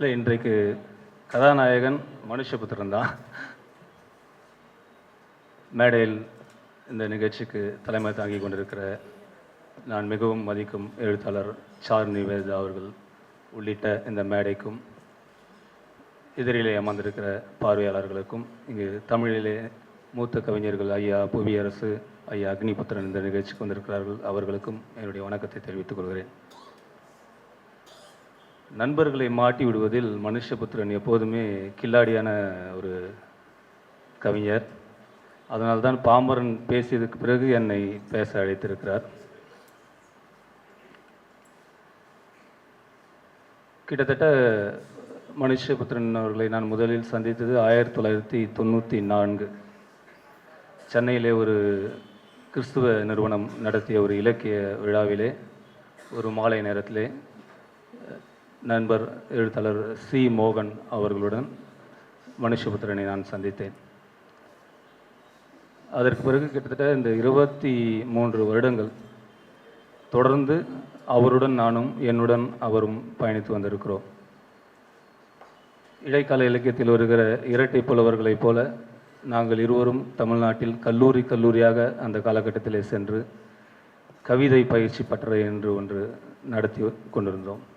இல்லை இன்றைக்கு கதாநாயகன் மனுஷபுத்திரன் தான். மேடையில் இந்த நிகழ்ச்சிக்கு தலைமை தாங்கி கொண்டிருக்கிற நான் மிகவும் மதிக்கும் எழுத்தாளர் சார் நிவேதா அவர்கள் உள்ளிட்ட இந்த மேடைக்கும் எதிரிலே அமர்ந்திருக்கிற பார்வையாளர்களுக்கும் இங்கு தமிழிலே மூத்த கவிஞர்கள் ஐயா புவியரசு ஐயா அக்னிபுத்திரன் இந்த நிகழ்ச்சிக்கு வந்திருக்கிறார்கள். அவர்களுக்கும் என்னுடைய வணக்கத்தை தெரிவித்துக் கொள்கிறேன். நண்பர்களை மாட்டி விடுவதில் மனுஷபுத்திரன் எப்போதுமே கில்லாடியான ஒரு கவிஞர். அதனால்தான் பாமரன் பேசியதுக்கு பிறகு என்னை பேச அழைத்திருக்கிறார். கிட்டத்தட்ட மனுஷபுத்திரன் அவர்களை நான் முதலில் சந்தித்தது ஆயிரத்தி தொள்ளாயிரத்தி தொண்ணூற்றி நான்கு. சென்னையிலே ஒரு கிறிஸ்துவ நிறுவனம் நடத்திய ஒரு இலக்கிய விழாவிலே ஒரு மாலை நேரத்திலே. நண்பர் எழுத்தாளர் சி. மோகன் அவர்களுடன் மனுஷபுத்திரனை நான் சந்தித்தேன். அதற்கு பிறகு கிட்டத்தட்ட இந்த இருபத்தி மூன்று வருடங்கள் தொடர்ந்து அவருடன் நானும் என்னுடன் அவரும் பயணித்து வந்திருக்கிறோம். இடைக்கால இலக்கியத்தில் வருகிற இரட்டை புலவர்களைப் போல நாங்கள் இருவரும் தமிழ்நாட்டில் கல்லூரி கல்லூரியாக அந்த காலகட்டத்திலே சென்று கவிதை பயிற்சி பட்டறை என்று ஒன்று நடத்தி கொண்டிருந்தோம்.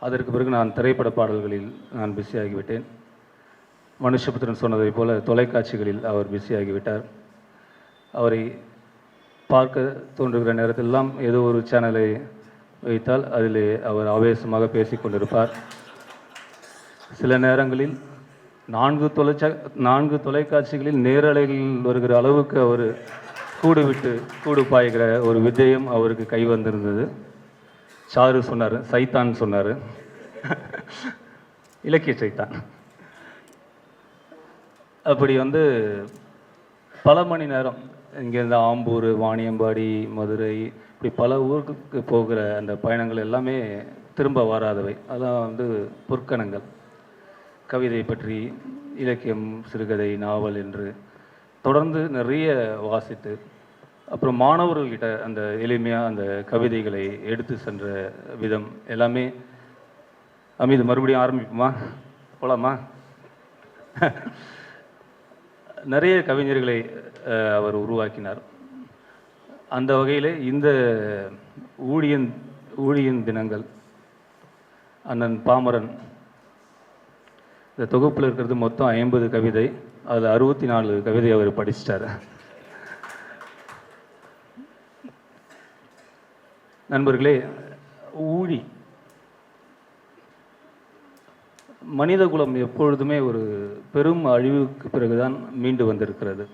அதற்கு பிறகு நான் திரைப்பட பாடல்களில் நான் பிஸியாகிவிட்டேன் மனுஷபுத்திரன் சொன்னதைப் போல தொலைக்காட்சிகளில் அவர் பிஸியாகிவிட்டார் அவரை பார்க்க தோன்றுகிற நேரத்திலெல்லாம் ஏதோ ஒரு சேனலை வைத்தால் அதில் அவர் ஆவேசமாக பேசிக் கொண்டிருப்பார். சில நேரங்களில் நான்கு தொலைச்சா நான்கு தொலைக்காட்சிகளில் நேரலைகளில் வருகிற அளவுக்கு அவர் கூடுவிட்டு கூடு பாய்கிற ஒரு விஜயம் அவருக்கு கை வந்திருந்தது. சாரு சொன்னார் சைத்தான் சொன்னார். இலக்கிய சைத்தான். அப்படி வந்து பல மணி நேரம் இங்கேருந்து ஆம்பூர் வாணியம்பாடி மதுரை இப்படி பல ஊருக்கு போகிற அந்த பயணங்கள் எல்லாமே திரும்ப வராதவை. அதெல்லாம் வந்து பொற்கணங்கள். கவிதை பற்றி இலக்கியம் சிறுகதை நாவல் என்று தொடர்ந்து நிறைய வாசித்து அப்புறம் மாணவர்கள்கிட்ட அந்த எளிமையாக அந்த கவிதைகளை எடுத்து சென்ற விதம் எல்லாமே அமீது மறுபடியும் ஆரம்பிப்போமா? போலாமா? நிறைய கவிஞர்களை அவர் உருவாக்கினார். அந்த வகையில் இந்த ஊழியன் ஊழியன் தினங்கள் அண்ணன் பாமரன் இந்த தொகுப்பில் இருக்கிறது மொத்தம் ஐம்பது கவிதை அதில் அறுபத்தி நாலு கவிதை அவர் படிச்சிட்டார். நண்பர்களே ஊழி. மனிதகுலம் எப்பொழுதுமே ஒரு பெரும் அழிவுக்கு பிறகுதான் மீண்டு வந்திருக்கிறது.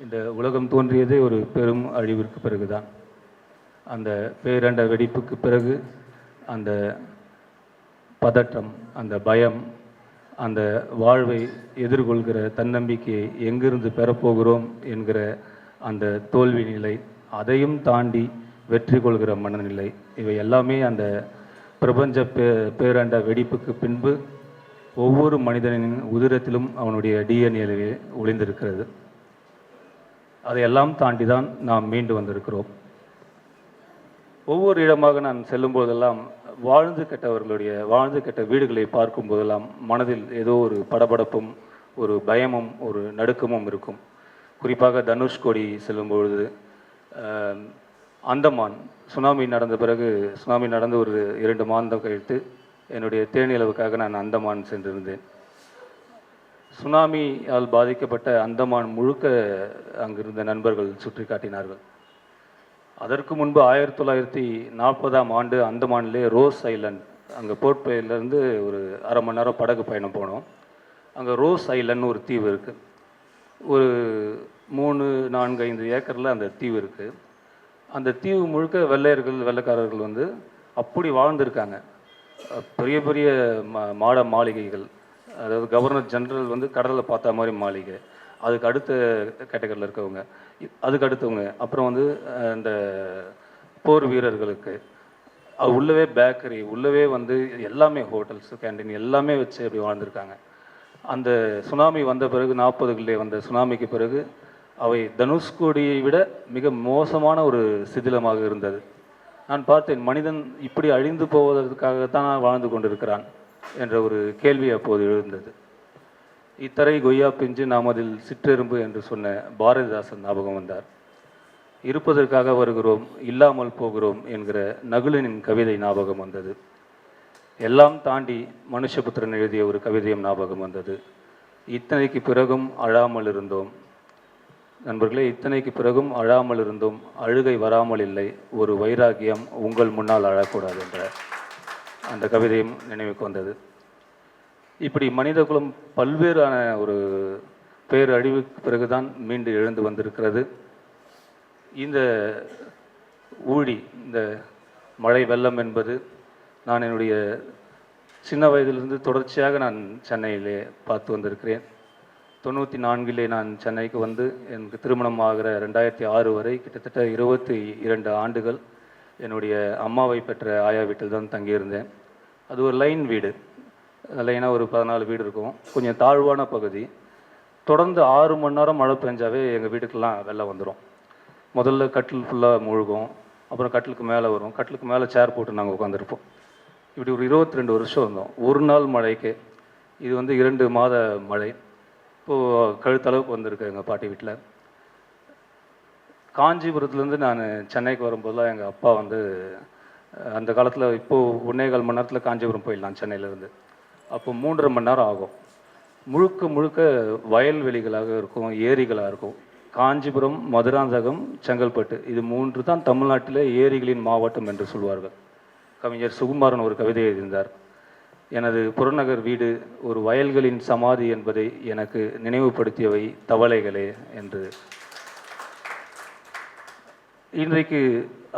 இந்த உலகம் தோன்றியதே ஒரு பெரும் அழிவிற்கு பிறகுதான். அந்த பேரண்ட வெடிப்புக்கு பிறகு அந்த பதற்றம் அந்த பயம் அந்த வாழ்வை எதிர்கொள்கிற தன்னம்பிக்கையை எங்கிருந்து பெறப்போகிறோம் என்கிற அந்த தோல்வி நிலை அதையும் தாண்டி வெற்றி கொள்கிற மனநிலை. இவை எல்லாமே அந்த பிரபஞ்ச பே பேரண்ட வெடிப்புக்கு பின்பு ஒவ்வொரு மனிதனின் உதிரத்திலும் அவனுடைய டிஎன்ஏலே ஒளிந்திருக்கிறது. அதையெல்லாம் தாண்டி தான் நாம் மீண்டு வந்திருக்கிறோம். ஒவ்வொரு இடமாக நான் செல்லும் போதெல்லாம் வாழ்ந்து கெட்டவர்களுடைய வாழ்ந்து கெட்ட வீடுகளை பார்க்கும் போதெல்லாம் மனதில் ஏதோ ஒரு படபடப்பும் ஒரு பயமும் ஒரு நடுக்கமும் இருக்கும். குறிப்பாக தனுஷ்கோடி செல்லும்பொழுது அந்தமான். சுனாமி நடந்த பிறகு சுனாமி நடந்து ஒரு இரண்டு மாதம் கழித்து என்னுடைய தேனிலவுக்காக நான் அந்தமான் சென்றிருந்தேன். சுனாமியால் பாதிக்கப்பட்ட அந்தமான் முழுக்க அங்கிருந்த நண்பர்கள் சுற்றி காட்டினார்கள் அதற்கு முன்பு ஆயிரத்தி தொள்ளாயிரத்தி நாற்பதாம் ஆண்டு அந்தமானிலே ரோஸ் ஐலண்ட் அங்கே போர்ட்பிளேலேருந்து ஒரு அரை மணி நேரம் படகு பயணம் போனோம். அங்கே ரோஸ் ஐலண்ட்னு ஒரு தீவு இருக்குது ஒரு மூணு நான்கு ஐந்து ஏக்கரில் அந்த தீவு இருக்குது அந்த தீவு முழுக்க வெள்ளையர்கள் வெள்ளைக்காரர்கள் வந்து அப்படி வாழ்ந்திருக்காங்க. பெரிய பெரிய மா மாட மாளிகைகள். அதாவது கவர்னர் ஜெனரல் வந்து கடலில் பார்த்த மாதிரி மாளிகை. அதுக்கு அடுத்த கேட்டகரியில் இருக்கவங்க. அதுக்கு அடுத்தவங்க. அப்புறம் வந்து இந்த போர் வீரர்களுக்கு. அது உள்ளவே பேக்கரி உள்ளவே வந்து எல்லாமே ஹோட்டல்ஸ் கேண்டீன் எல்லாமே வச்சு அப்படி வாழ்ந்திருக்காங்க. அந்த சுனாமி வந்த பிறகு நாற்பதுகளிலே வந்த சுனாமிக்கு பிறகு அவை தனுஷ்கோடியை விட மிக மோசமான ஒரு சிதிலமாக இருந்தது. நான் பார்த்தேன் மனிதன் இப்படி அழிந்து போவதற்காகத்தான் வாழ்ந்து கொண்டிருக்கிறான் என்ற ஒரு கேள்வி அப்போது எழுந்தது. இத்தரை கொய்யா பிஞ்சு நாம் அதில் சிற்றெரும்பு என்று சொன்ன பாரதிதாசன் ஞாபகம் வந்தார். இருப்பதற்காக வருகிறோம் இல்லாமல் போகிறோம் என்கிற நகுலனின் கவிதை ஞாபகம் வந்தது. எல்லாம் தாண்டி மனுஷபுத்திரன் எழுதிய ஒரு கவிதையும் ஞாபகம் வந்தது. இத்தனைக்கு பிறகும் அழாமல் இருந்தோம் நண்பர்களே இத்தனைக்கு பிறகும் அழாமல் இருந்தும் அழுகை வராமல் இல்லை. ஒரு வைராகியம் உங்கள் முன்னால் அழக்கூடாது என்ற அந்த கவிதையும் நினைவுக்கு வந்தது. இப்படி மனிதகுலம் பல்வேறான ஒரு பேரழிவுக்கு பிறகுதான் மீண்டு எழுந்து வந்திருக்கிறது. இந்த ஊழி இந்த மழை வெள்ளம் என்பது நான் என்னுடைய சின்ன வயதிலிருந்து தொடர்ச்சியாக நான் சென்னையிலே பார்த்து வந்திருக்கிறேன். தொண்ணூற்றி நான்கிலே நான் சென்னைக்கு வந்து எனக்கு திருமணம் ஆகிற ரெண்டாயிரத்தி ஆறு வரை கிட்டத்தட்ட இருபத்தி இரண்டு ஆண்டுகள் என்னுடைய அம்மாவை பெற்ற ஆயா வீட்டில் தான் தங்கியிருந்தேன். அது ஒரு லைன் வீடு. லைனாக ஒரு பதினாலு வீடு இருக்கும். கொஞ்சம் தாழ்வான பகுதி. தொடர்ந்து ஆறு மணி நேரம் மழை பெஞ்சாவே எங்கள் வீட்டுக்கெல்லாம் வெள்ளம் வந்துடும் முதல்ல கட்டில் ஃபுல்லாக மூழ்கும். அப்புறம் கட்டிலுக்கு மேலே வரும். கட்டிலுக்கு மேலே சேர் போட்டு நாங்கள் உட்காந்துருப்போம் இப்படி ஒரு இருபத்தி ரெண்டு வருஷம் இருந்தோம். ஒரு நாள் மழைக்கு. இது வந்து இரண்டு மாத மழை. இப்போது கழுத்தளவுக்கு வந்திருக்கு எங்கள் பாட்டி வீட்டில் காஞ்சிபுரத்துலேருந்து நான் சென்னைக்கு வரும்போதெல்லாம் எங்கள் அப்பா வந்து அந்த காலத்தில் இப்போது ஒன்றே கால் மணி நேரத்தில் காஞ்சிபுரம் போயிடலாம் சென்னையிலேருந்து. அப்போ மூன்றரை மணி நேரம் ஆகும். முழுக்க முழுக்க வயல்வெளிகளாக இருக்கும் ஏரிகளாக இருக்கும். காஞ்சிபுரம் மதுராந்தகம் செங்கல்பட்டு இது மூன்று தான் தமிழ்நாட்டில் ஏரிகளின் மாவட்டம் என்று சொல்வார்கள். கவிஞர் சுகுமாரன் ஒரு கவிதை எழுதியிருந்தார். எனது புறநகர் வீடு ஒரு வயல்களின் சமாதி என்பதை எனக்கு நினைவுபடுத்தியவை தவளைகளே என்று. இன்றைக்கு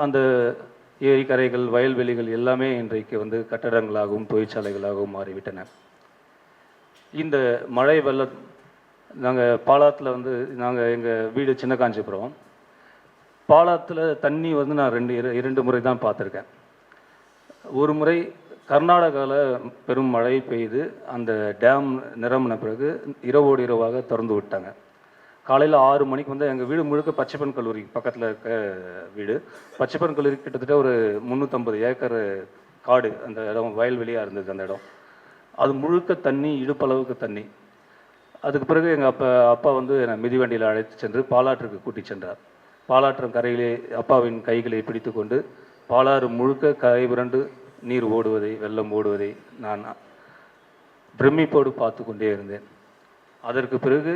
அந்த ஏரிக்கரைகள் வயல்வெளிகள் எல்லாமே இன்றைக்கு வந்து கட்டடங்களாகவும் தொழிற்சாலைகளாகவும் மாறிவிட்டன. இந்த மழை வெள்ளம் நாங்கள் பாலாத்தில் வந்து நாங்கள் எங்கள் வீடு சின்ன காஞ்சிபுரம் பாலாத்தில் தண்ணி வந்து நான் ரெண்டு இரண்டு முறை தான் பார்த்துருக்கேன். ஒரு முறை கர்நாடகாவில் பெரும் மழை பெய்து அந்த டேம் நிரம்பின பிறகு இரவோடு இரவாக திறந்து விட்டாங்க. காலையில் ஆறு மணிக்கு வந்து எங்கள் வீடு முழுக்க பச்சைப்பன் கல்லூரி பக்கத்தில் இருக்க வீடு. பச்சைப்பன் கல்லூரி கிட்டத்தட்ட ஒரு முந்நூற்றம்பது ஏக்கர் காடு அந்த இடம் வயல்வெளியாக இருந்தது அந்த இடம். அது முழுக்க தண்ணி இடுப்பளவுக்கு தண்ணி. அதுக்கு பிறகு எங்கள் அப்பா அப்பா வந்து என்னை மிதிவண்டியில் அழைத்து சென்று பாலாற்றுக்கு கூட்டி சென்றார். பாலாற்றம் கரையிலே அப்பாவின் கைகளை பிடித்து கொண்டு பாலாறு முழுக்க கரை புரண்டு நீர் ஓடுவதை வெள்ளம் ஓடுவதை நான் பிரமிப்போடு பார்த்து கொண்டே இருந்தேன். அதற்கு பிறகு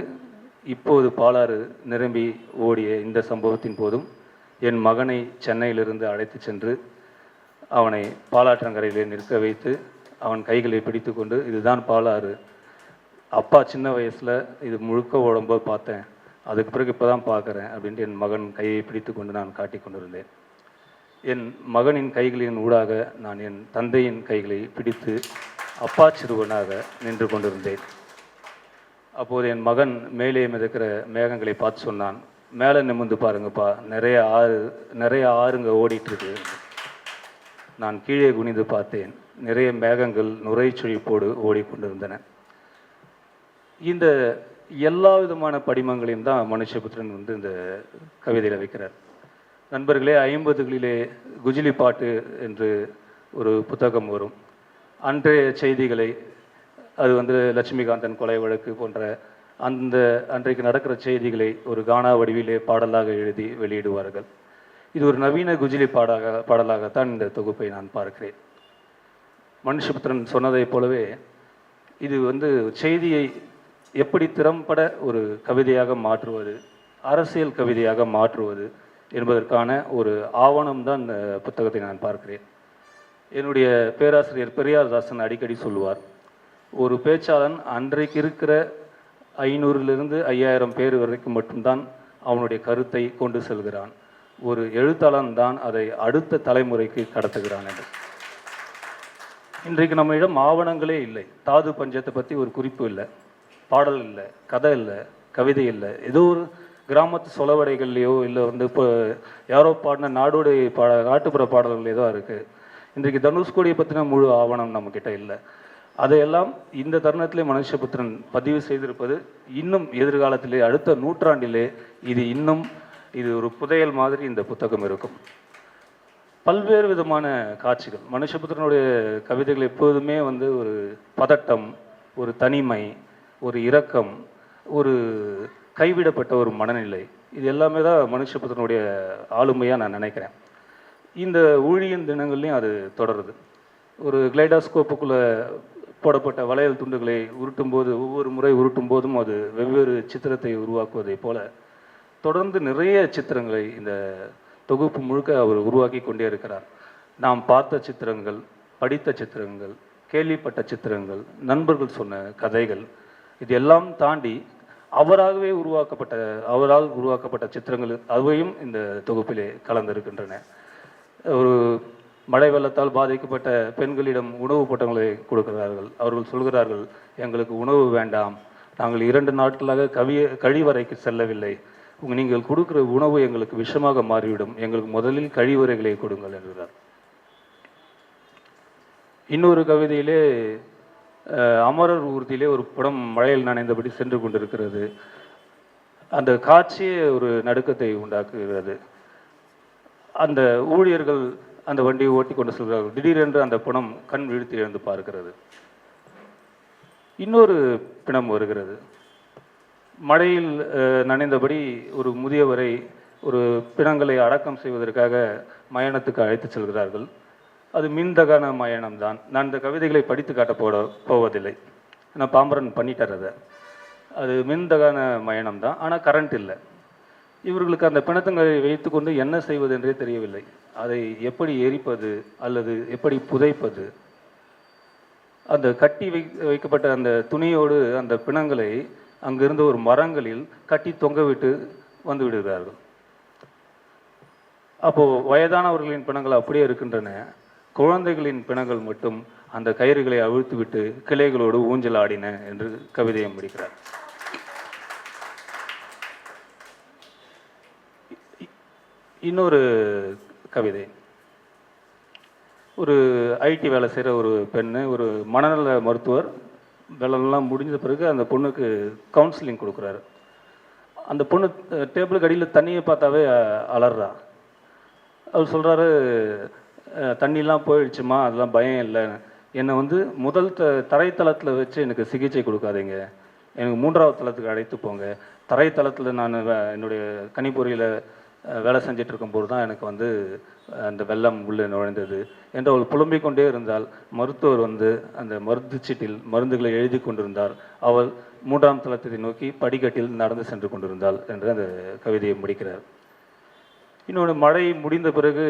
இப்போது பாலாறு நிரம்பி ஓடிய இந்த சம்பவத்தின் போதும் என் மகனை சென்னையிலிருந்து அழைத்து சென்று அவனை பாலாற்றங்கரையிலே நிற்க வைத்து அவன் கைகளை பிடித்து கொண்டு இதுதான் பாலாறு. அப்பா சின்ன வயசில் இது முழுக்க ஓடும்போது பார்த்தேன். அதுக்கு பிறகு இப்போ தான் பார்க்குறேன் அப்படின்ட்டு என் மகன் கையை பிடித்து கொண்டு நான் காட்டிக் கொண்டிருந்தேன். என் மகனின் கைகளின் ஊடாக நான் என் தந்தையின் கைகளை பிடித்து அப்பா சிறுவனாக நின்று கொண்டிருந்தேன். அப்போது என் மகன் மேலே மிதக்கிற மேகங்களை பார்த்து சொன்னான் மேலே நிமிர்ந்து பாருங்கப்பா நிறைய ஆறு நிறைய ஆறுங்க ஓடிட்டுருக்கு. நான் கீழே குனிந்து பார்த்தேன் நிறைய மேகங்கள் நுரை சுழிப்போடு ஓடிக்கொண்டிருந்தன. இந்த எல்லா விதமான படிமங்களையும் தான் மனுஷபுத்திரன் வந்து இந்த கவிதையில் வைக்கிறார். நண்பர்களே ஐம்பதுகளிலே குஜிலி பாட்டு என்று ஒரு புத்தகம் வரும். அன்றைய செய்திகளை அது வந்து லட்சுமிகாந்தன் கொலை வழக்கு போன்ற அந்த அன்றைக்கு நடக்கிற செய்திகளை ஒரு கானா வடிவிலே பாடலாக எழுதி வெளியிடுவார்கள். இது ஒரு நவீன குஜிலி பாடாக பாடலாகத்தான் இந்த தொகுப்பை நான் பார்க்கிறேன். மனுஷபுத்திரன் சொன்னதைப் போலவே இது வந்து செய்தியை எப்படி திறம்பட ஒரு கவிதையாக மாற்றுவது அரசியல் கவிதையாக மாற்றுவது என்பதற்கான ஒரு ஆவணம் தான் இந்த புத்தகத்தை நான் பார்க்கிறேன். என்னுடைய பேராசிரியர் பெரியார்தாசன் அடிக்கடி சொல்லுவார் ஒரு பேச்சாளன் அன்றைக்கு இருக்கிற ஐநூறிலிருந்து ஐயாயிரம் பேர் வரைக்கும் மட்டும்தான் அவனுடைய கருத்தை கொண்டு செல்கிறான். ஒரு எழுத்தாளன் தான் அதை அடுத்த தலைமுறைக்கு கடத்துகிறான் என்று. இன்றைக்கு நம்மிடம் ஆவணங்களே இல்லை. தாது பஞ்சத்தை பற்றி ஒரு குறிப்பு இல்லை. பாடல் இல்லை. கதை இல்லை. கவிதை இல்லை. ஏதோ ஒரு கிராமத்து சொலவடைகள்லையோ இல்லை வந்து இப்போ யாரோ பாடின நாடோடி பாட நாட்டுப்புற பாடல்கள் ஏதோ இருக்குது இன்றைக்கு தனுஷ்கோடியை பற்றின முழு ஆவணம் நம்மக்கிட்ட இல்லை. அதையெல்லாம் இந்த தருணத்திலே மனுஷபுத்திரன் பதிவு செய்திருப்பது இன்னும் எதிர்காலத்திலே அடுத்த நூற்றாண்டிலே இது இன்னும் இது ஒரு புதையல் மாதிரி இந்த புத்தகம் இருக்கும். பல்வேறு விதமான காட்சிகள். மனுஷபுத்திரனுடைய கவிதைகள் எப்போதுமே வந்து ஒரு பதட்டம் ஒரு தனிமை ஒரு இரக்கம் ஒரு கைவிடப்பட்ட ஒரு மனநிலை. இது எல்லாமே தான் மனுஷபுத்திரனுடைய ஆளுமையாக நான் நினைக்கிறேன். இந்த ஊழியன் தினங்கள்லையும் அது தொடருது. ஒரு கிளைடாஸ்கோப்புக்குள்ளே போடப்பட்ட வளையல் துண்டுகளை உருட்டும் போது ஒவ்வொரு முறை உருட்டும் போதும் அது வெவ்வேறு சித்திரத்தை உருவாக்குவதைப் போல தொடர்ந்து நிறைய சித்திரங்களை இந்த தொகுப்பு முழுக்க அவர் உருவாக்கி கொண்டே இருக்கிறார். நாம் பார்த்த சித்திரங்கள் படித்த சித்திரங்கள் கேள்விப்பட்ட சித்திரங்கள் நண்பர்கள் சொன்ன கதைகள் இது எல்லாம் தாண்டி அவராகவே உருவாக்கப்பட்ட அவரால் உருவாக்கப்பட்ட சித்திரங்கள் அவையும் இந்த தொகுப்பிலே கலந்திருக்கின்றன. ஒரு மழை வெள்ளத்தால் பாதிக்கப்பட்ட பெண்களிடம் உணவு பட்டங்களை கொடுக்கிறார்கள். அவர்கள் சொல்கிறார்கள் எங்களுக்கு உணவு வேண்டாம். நாங்கள் இரண்டு நாட்களாக கவிய கழிவறைக்கு செல்லவில்லை. நீங்கள் கொடுக்கிற உணவு எங்களுக்கு விஷமாக மாறிவிடும். எங்களுக்கு முதலில் கழிவறைகளை கொடுங்கள் என்கிறார். இன்னொரு கவிதையிலே அமரர் ஊர்தியிலே ஒரு படம் மழையில் நனைந்தபடி சென்று கொண்டிருக்கிறது. அந்த காட்சியே ஒரு நடுக்கத்தை உண்டாக்குகிறது. அந்த ஊழியர்கள் அந்த வண்டியை ஓட்டி கொண்டு செல்கிறார்கள். திடீரென்று அந்த பிணம் கண் விழித்து எழுந்து பார்க்கிறது. இன்னொரு பிணம் வருகிறது. மழையில் நனைந்தபடி ஒரு முதியவரை ஒரு பிணங்களை அடக்கம் செய்வதற்காக மயணத்துக்கு அழைத்து செல்கிறார்கள். அது மின்தகான மயணம் தான் நான் இந்த கவிதைகளை படித்து காட்ட போட போவதில்லை. நான் பாம்பரன் பண்ணிட்டார் அதை. அது மின்தகான மயணம் தான் ஆனால் கரண்ட் இல்லை. இவர்களுக்கு அந்த பிணத்தங்களை வைத்துக்கொண்டு என்ன செய்வது என்றே தெரியவில்லை. அதை எப்படி எரிப்பது அல்லது எப்படி புதைப்பது? அந்த கட்டி வை வைக்கப்பட்ட அந்த துணியோடு அந்த பிணங்களை அங்கிருந்த ஒரு மரங்களில் கட்டி தொங்கவிட்டு வந்து விடுகிறார்கள். அப்போது வயதானவர்களின் பிணங்கள் அப்படியே இருக்கின்றன. குழந்தைகளின் பிணங்கள் மட்டும் அந்த கயிறுகளை அவிழ்த்துவிட்டு கிளைகளோடு ஊஞ்சல் ஆடின என்று கவிதையை முடிக்கிறார். இன்னொரு கவிதை. ஒரு ஐடி வேலை செய்கிற ஒரு பெண்ணு ஒரு மனநல மருத்துவர் வேலைலாம் முடிஞ்ச பிறகு அந்த பொண்ணுக்கு கவுன்சிலிங் கொடுக்குறாரு. அந்த பொண்ணு டேபிளுக்கு அடியில் தண்ணியை பார்த்தாவே அலறா அவர் சொல்கிறாரு தண்ணிலாம் போயிடுச்சுமா? அதெல்லாம் பயம் இல்லை. என்னை வந்து முதல் த தரைத்தளத்தில் வச்சு எனக்கு சிகிச்சை கொடுக்காதீங்க. எனக்கு மூன்றாவது தளத்துக்கு அழைத்து போங்க. தரைத்தளத்தில் நான் என்னுடைய கணிப்பொறியில் வேலை செஞ்சுட்டு இருக்கும்போது தான் எனக்கு வந்து அந்த வெள்ளம் உள்ளே நுழைந்தது. என்று அவள் புலம்பிக் கொண்டே இருந்தால் மருத்துவர் வந்து அந்த மருந்து சீட்டில் மருந்துகளை எழுதி கொண்டிருந்தார். அவள் மூன்றாம் தளத்தை நோக்கி படிக்கட்டில் நடந்து சென்று கொண்டிருந்தாள் என்று அந்த கவிதையை முடிக்கிறார். இன்னொன்று மழை முடிந்த பிறகு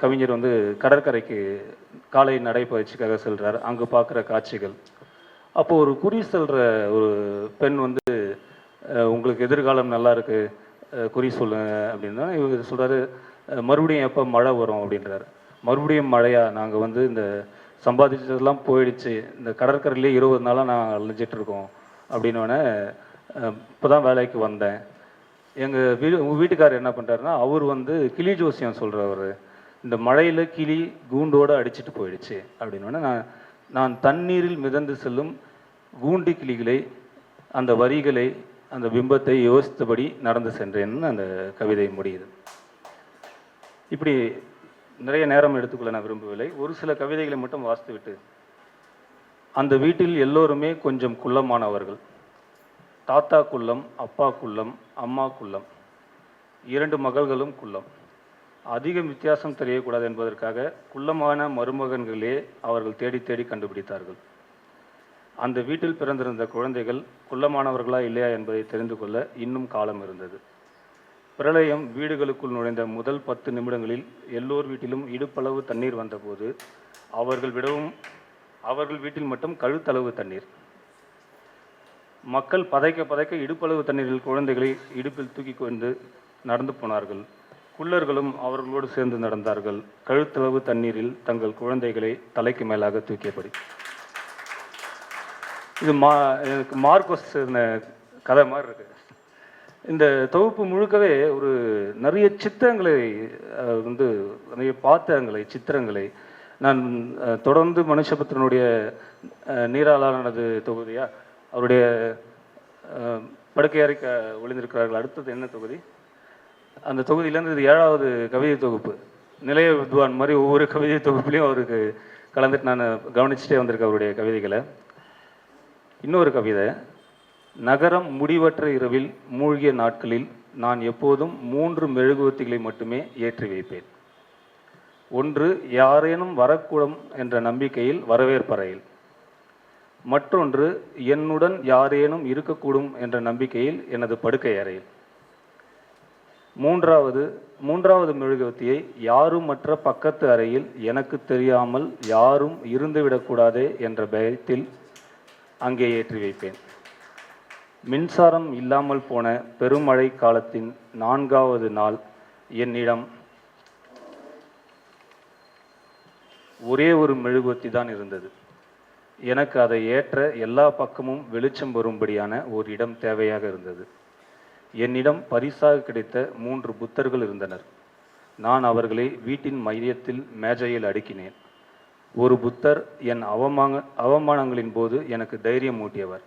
கவிஞர் வந்து கடற்கரைக்கு காலை நடைப்பயிற்சிக்காக செல்கிறார் அங்கு பார்க்குற காட்சிகள். அப்போ ஒரு குறி சொல்கிற ஒரு பெண் வந்து உங்களுக்கு எதிர்காலம் நல்லா இருக்கு. குறி சொல்லு அப்படின்னா இவங்க சொல்கிறாரு மறுபடியும் எப்போ மழை வரும்? அப்படின்றாரு. மறுபடியும் மழையா? நாங்கள் வந்து இந்த சம்பாதிச்சதெல்லாம் போயிடுச்சு. இந்த கடற்கரையிலே இருபது நாளாக நான் அழிஞ்சிட்ருக்கோம் இருக்கோம். அப்படின்னோடனே இப்போ தான் வேலைக்கு வந்தேன். எங்கள் வீடு உங்கள் வீட்டுக்காரர் என்ன பண்ணுறாருன்னா அவர் வந்து கிளி ஜோசியம் சொல்கிறவர் இந்த மழையில் கிளி கூண்டோடு அடிச்சிட்டு போயிடுச்சு அப்படின்னு நான் நான் தண்ணீரில் மிதந்து செல்லும் கூண்டு கிளிகளை அந்த வரிகளை அந்த பிம்பத்தை யோசித்தபடி நடந்து சென்றேன்னு அந்த கவிதை முடியுது. இப்படி நிறைய நேரம் எடுத்துக்கொள்ள நான் விரும்பவில்லை. ஒரு சில கவிதைகளை மட்டும் வாசித்துவிட்டு அந்த வீட்டில் எல்லோருமே கொஞ்சம் குள்ளமானவர்கள். தாத்தா குள்ளம் அப்பா குள்ளம் அம்மா குள்ளம் இரண்டு மகள்களும் குள்ளம். அதிகம் வித்தியாசம் தெரியக்கூடாது என்பதற்காக குள்ளமான மருமகன்களே அவர்கள் தேடி தேடி கண்டுபிடித்தார்கள். அந்த வீட்டில் பிறந்திருந்த குழந்தைகள் குள்ளமானவர்களா இல்லையா என்பதை தெரிந்து கொள்ள இன்னும் காலம் இருந்தது. பிரளயம் வீடுகளுக்குள் நுழைந்த முதல் பத்து நிமிடங்களில் எல்லோர் வீட்டிலும் இடுப்பளவு தண்ணீர் வந்தபோது அவர்கள் விடவும் அவர்கள் வீட்டில் மட்டும் கழுத்தளவு தண்ணீர். மக்கள் பதைக்க பதைக்க இடுப்பளவு தண்ணீரில் குழந்தைகளை இடுப்பில் தூக்கி கொண்டு நடந்து போனார்கள். குள்ளர்களும் அவர்களோடு சேர்ந்து நடந்தார்கள். கழுத்தளவு தண்ணீரில் தங்கள் குழந்தைகளை தலைக்கு மேலாக தூக்கியபடி. இது மா எனக்கு மார்க்கோஸ் கதை மாதிரி இருக்கு. இந்த தொகுப்பு முழுக்கவே ஒரு நிறைய சித்திரங்களை வந்து நிறைய பாத்திரங்களை சித்திரங்களை நான் தொடர்ந்து மனுஷபத்திரனுடைய நீராளானது தொகுதியா அவருடைய படுக்கை அறைக்க ஒளிந்திருக்கிறார்கள். அடுத்தது என்ன தொகுதி? அந்த தொகுதியிலேருந்து இது ஏழாவது கவிதை தொகுப்பு. நிலைய வித்வான் மாதிரி ஒவ்வொரு கவிதை தொகுப்புலையும் அவருக்கு கலந்துட்டு நான் கவனிச்சுட்டே வந்திருக்கேன் அவருடைய கவிதைகளை. இன்னொரு கவிதை. நகரம் முடிவற்ற இரவில் மூழ்கிய நாட்களில் நான் எப்போதும் மூன்று மெழுகுவர்த்திகளை மட்டுமே ஏற்றி வைப்பேன். ஒன்று யாரேனும் வரக்கூடும் என்ற நம்பிக்கையில் வரவேற்பறையில். மற்றொன்று என்னுடன் யாரேனும் இருக்கக்கூடும் என்ற நம்பிக்கையில் எனது படுக்கை அறையில். மூன்றாவது மூன்றாவது மெழுகுவர்த்தியை யாரும் மற்ற பக்கத்து அறையில் எனக்கு தெரியாமல் யாரும் இருந்துவிடக்கூடாதே என்ற பயத்தில் அங்கே ஏற்றி வைப்பேன். மின்சாரம் இல்லாமல் போன பெருமழை காலத்தின் நான்காவது நாள் என்னிடம் ஒரே ஒரு மெழுகுவர்த்தி தான் இருந்தது. எனக்கு அதை ஏற்ற எல்லா பக்கமும் வெளிச்சம் வரும்படியான ஒரு இடம் தேவையாக இருந்தது. என்னிடம் பரிசாக கிடைத்த மூன்று புத்தர்கள் இருந்தனர். நான் அவர்களை வீட்டின் மையத்தில் மேஜையில் அடுக்கினேன். ஒரு புத்தர் என் அவமான அவமானங்களின் போது எனக்கு தைரியம் ஊட்டியவர்.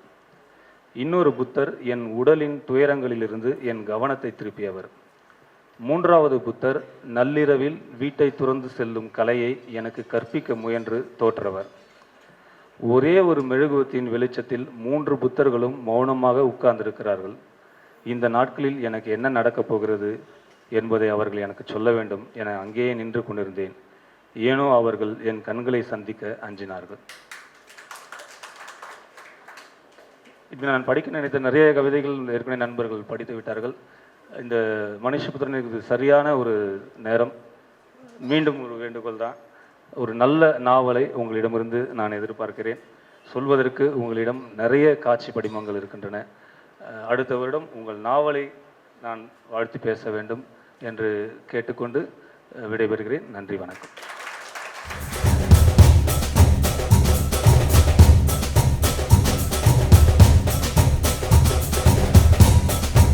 இன்னொரு புத்தர் என் உடலின் துயரங்களிலிருந்து என் கவனத்தை திருப்பியவர். மூன்றாவது புத்தர் நள்ளிரவில் வீட்டை துறந்து செல்லும் கலையை எனக்கு கற்பிக்க முயன்று தோற்றவர். ஒரே ஒரு மெழுகுவத்தின் வெளிச்சத்தில் மூன்று புத்தர்களும் மௌனமாக உட்கார்ந்திருக்கிறார்கள். இந்த நாட்களில் எனக்கு என்ன நடக்கப் போகிறது என்பதை அவர்கள் எனக்கு சொல்ல வேண்டும் என அங்கேயே நின்று கொண்டிருந்தேன். ஏனோ அவர்கள் என் கண்களை சந்திக்க அஞ்சினார்கள். இப்போ நான் படிக்க நினைத்த நிறைய கவிதைகள் ஏற்கனவே நண்பர்கள் படித்து விட்டார்கள். இந்த மனுஷபுத்திரனுக்கு சரியான ஒரு நேரம். மீண்டும் ஒரு வேண்டுகோள் தான். ஒரு நல்ல நாவலை உங்களிடமிருந்து நான் எதிர்பார்க்கிறேன். சொல்வதற்கு உங்களிடம் நிறைய காட்சி படிமங்கள் இருக்கின்றன. அடுத்த வருடம் உங்கள் நாவலை நான் வாழ்த்தி பேச வேண்டும் என்று கேட்டுக்கொண்டு விடைபெறுகிறேன். நன்றி வணக்கம்.